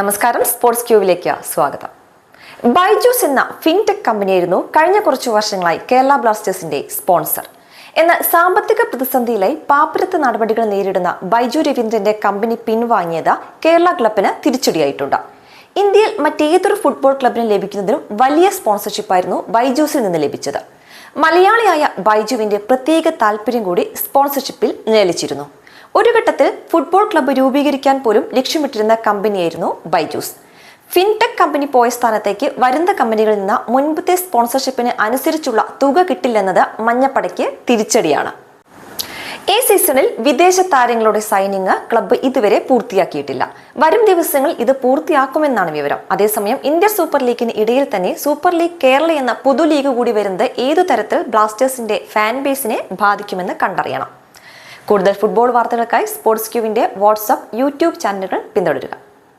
നമസ്കാരം. സ്പോർട്സ് ക്യൂവിലേക്ക് സ്വാഗതം. ബൈജൂസ് എന്ന ഫിൻടെക് കമ്പനിയായിരുന്നു കഴിഞ്ഞ കുറച്ചു വർഷങ്ങളായി കേരള ബ്ലാസ്റ്റേഴ്സിന്റെ സ്പോൺസർ. എന്നാൽ സാമ്പത്തിക പ്രതിസന്ധിയിലായി പാപ്പരത്ത് നടപടികൾ നേരിടുന്ന ബൈജു രവീന്ദ്രന്റെ കമ്പനി പിൻവാങ്ങിയത് കേരള ക്ലബിന് തിരിച്ചടിയായിട്ടുണ്ട്. ഇന്ത്യയിൽ മറ്റേതൊരു ഫുട്ബോൾ ക്ലബിന് ലഭിക്കുന്നതിനും വലിയ സ്പോൺസർഷിപ്പായിരുന്നു ബൈജൂസിൽ നിന്ന് ലഭിച്ചത്. മലയാളിയായ ബൈജുവിന്റെ പ്രത്യേക താല്പര്യം കൂടി സ്പോൺസർഷിപ്പിൽ നിഴലിച്ചിരുന്നു ഒരു ഘട്ടത്തിൽ ഫുട്ബോൾ ക്ലബ്ബ് രൂപീകരിക്കാൻ പോലും ലക്ഷ്യമിട്ടിരുന്ന കമ്പനിയായിരുന്നു ബൈജൂസ്. ഫിൻടെക് കമ്പനി പോയ സ്ഥാനത്തേക്ക് വരുന്ന കമ്പനികളിൽ നിന്ന് മുൻപത്തെ സ്പോൺസർഷിപ്പിന് അനുസരിച്ചുള്ള തുക കിട്ടില്ലെന്നത് മഞ്ഞപ്പടയ്ക്ക് തിരിച്ചടിയാണ്. ഈ സീസണിൽ വിദേശ താരങ്ങളുടെ സൈനിങ് ക്ലബ്ബ് ഇതുവരെ പൂർത്തിയാക്കിയിട്ടില്ല. വരും ദിവസങ്ങൾ ഇത് പൂർത്തിയാക്കുമെന്നാണ് വിവരം. അതേസമയം ഇന്ത്യൻ സൂപ്പർ ലീഗിന് ഇടയിൽ തന്നെ സൂപ്പർ ലീഗ് കേരള എന്ന പുതു ലീഗ് കൂടി വരുന്നത് ഏതു തരത്തിൽ ബ്ലാസ്റ്റേഴ്സിന്റെ ഫാൻ ബേസിനെ ബാധിക്കുമെന്ന് കണ്ടറിയണം. കൂടുതൽ ഫുട്ബോൾ വാർത്തകൾക്കായി സ്പോർട്സ് ക്യൂവിന്റെ വാട്സ്ആപ്പ് യൂട്യൂബ് ചാനലുകൾ പിന്തുടരുക.